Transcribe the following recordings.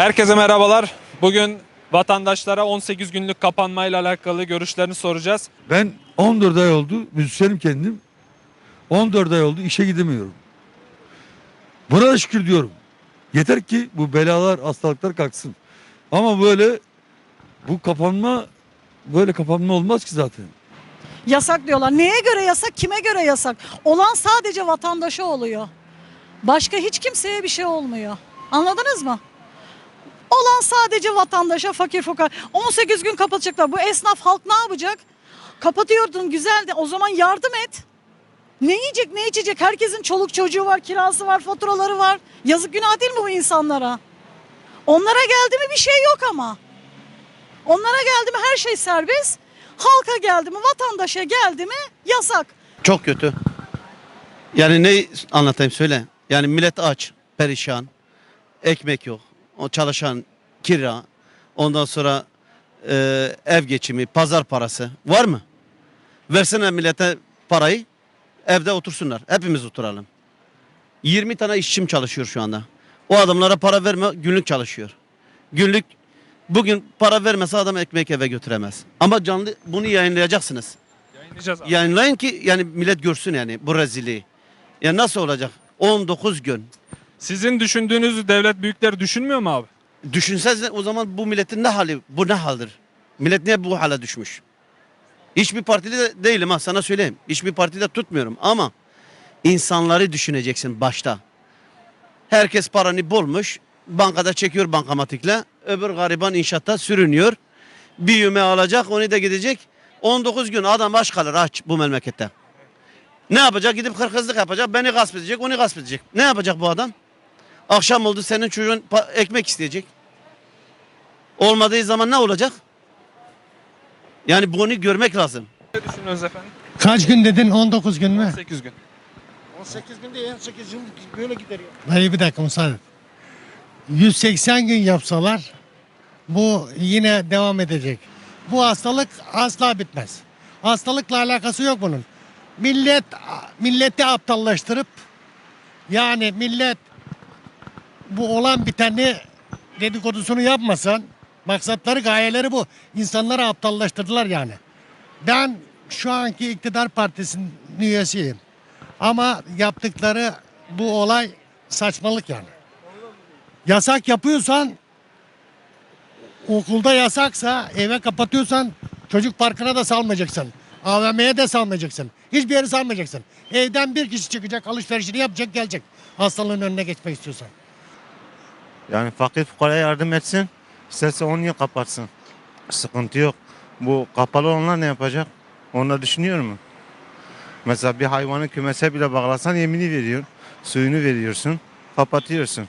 Herkese merhabalar. Bugün vatandaşlara 18 günlük kapanmayla alakalı görüşlerini soracağız. Ben 14 ay oldu, müzisyenim kendim. 14 ay oldu, işe gidemiyorum. Buna da şükür diyorum. Yeter ki bu belalar, hastalıklar kalksın. Ama böyle bu kapanma, böyle kapanma olmaz ki zaten. Yasak diyorlar. Neye göre yasak? Kime göre yasak? Olan sadece vatandaşa oluyor. Başka hiç kimseye bir şey olmuyor. Anladınız mı? Olan sadece vatandaşa, fakir fukara. 18 gün kapatacaklar. Bu esnaf halk ne yapacak? Kapatıyordun güzel de o zaman yardım et. Ne yiyecek ne içecek? Herkesin çoluk çocuğu var, kirası var, faturaları var. Yazık günah değil mi bu insanlara? Onlara geldi mi bir şey yok ama. Onlara geldi mi her şey serbest. Halka geldi mi, vatandaşa geldi mi yasak. Çok kötü. Yani ne anlatayım söyle. Yani millet aç, perişan. Ekmek yok. O çalışan kira. Ondan sonra e, ev geçimi, pazar parası. Var mı? Versene millete parayı. Evde otursunlar. Hepimiz oturalım. 20 tane işçim çalışıyor şu anda. O adamlara para verme günlük çalışıyor. Günlük bugün para vermese adam ekmek eve götüremez. Ama canlı bunu yayınlayacaksınız. Yayınlayacağız abi. Yayınlayın ki yani millet görsün yani bu rezilliği. Ya nasıl olacak? 19 gün. Sizin düşündüğünüzü devlet büyükleri düşünmüyor mu abi? Düşünsenize o zaman bu milletin ne hali? Bu ne haldir? Millet niye bu hale düşmüş? Hiçbir partide de değilim ha sana söyleyeyim. Hiçbir partide tutmuyorum ama insanları düşüneceksin başta. Herkes paranı bulmuş. Bankada çekiyor bankamatikle. Öbür gariban inşaatta sürünüyor. Bir yüme alacak onu da gidecek. 19 gün adam aç kalır aç bu memlekette. Ne yapacak? Gidip hırkızlık yapacak. Beni gasp edecek, onu gasp edecek. Ne yapacak bu adam? Akşam oldu senin çocuğun ekmek isteyecek. Olmadığı zaman ne olacak? Yani bunu görmek lazım. Ne düşünüyorsunuz efendim? Kaç gün dedin? 19 gün mü? 8 gün. 18 günde en 8 yıl böyle gider ya. Hayır bir dakika müsaade. et. 180 gün yapsalar bu yine devam edecek. Bu hastalık asla bitmez. Hastalıkla alakası yok bunun. Millet milleti aptallaştırıp yani millet bu olan biteni dedikodusunu yapmasan maksatları gayeleri bu. İnsanları aptallaştırdılar yani. Ben şu anki iktidar partisinin üyesiyim. Ama yaptıkları bu olay saçmalık yani. Yasak yapıyorsan okulda yasaksa eve kapatıyorsan çocuk parkına da salmayacaksın. AVM'ye de salmayacaksın. Hiçbir yere salmayacaksın. Evden bir kişi çıkacak, alışverişini yapacak, gelecek. Hastalığın önüne geçmek istiyorsan. Yani fakir fukaraya yardım etsin. İsterse 10 yıl kapatsın. Sıkıntı yok. Bu kapalı olanlar ne yapacak? Da düşünüyor mu? Mesela bir hayvanı kümese bile bağlasan yemini veriyor. Suyunu veriyorsun. Kapatıyorsun.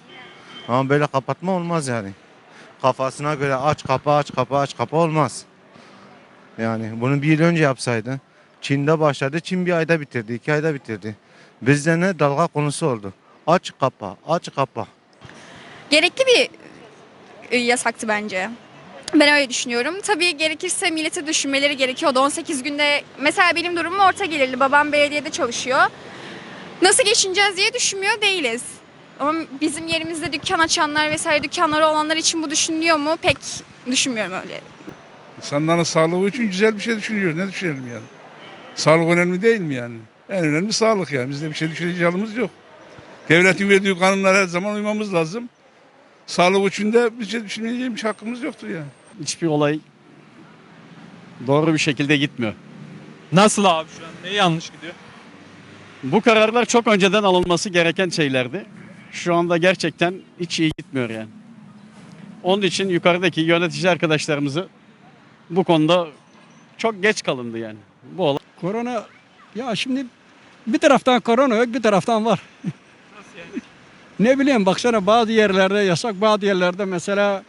Ama böyle kapatma olmaz yani. Kafasına göre aç kapa aç kapa aç kapa olmaz. Yani bunu bir yıl önce yapsaydı. Çin'de başladı. Çin bir ayda bitirdi. iki ayda bitirdi. Bizde ne dalga konusu oldu. Aç kapa aç kapa. Gerekli bir e, yasaktı bence. Ben öyle düşünüyorum. Tabii gerekirse millete düşünmeleri gerekiyordu. 18 günde mesela benim durumum orta gelirli. Babam belediyede çalışıyor. Nasıl geçineceğiz diye düşünmüyor değiliz. Ama bizim yerimizde dükkan açanlar vesaire dükkanları olanlar için bu düşünülüyor mu? Pek düşünmüyorum öyle. İnsanların sağlığı için güzel bir şey düşünüyoruz. Ne düşünelim yani? Sağlık önemli değil mi yani? En önemli sağlık yani. Bizde bir şey düşünecek halimiz yok. Devletin verdiği kanunlara her zaman uymamız lazım. Sağlık için de bir şey hakkımız yoktur yani. hiçbir olay doğru bir şekilde gitmiyor. Nasıl abi şu an? Ne yanlış gidiyor? Bu kararlar çok önceden alınması gereken şeylerdi. Şu anda gerçekten hiç iyi gitmiyor yani. Onun için yukarıdaki yönetici arkadaşlarımızı bu konuda çok geç kalındı yani. Bu olay. Korona ya şimdi bir taraftan korona yok bir taraftan var. ne bileyim baksana bazı yerlerde yasak bazı yerlerde mesela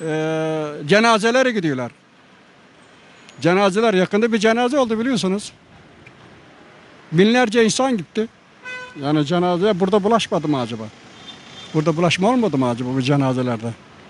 e, cenazelere gidiyorlar. Cenazeler yakında bir cenaze oldu biliyorsunuz. Binlerce insan gitti. Yani cenaze burada bulaşmadı mı acaba? Burada bulaşma olmadı mı acaba bu cenazelerde?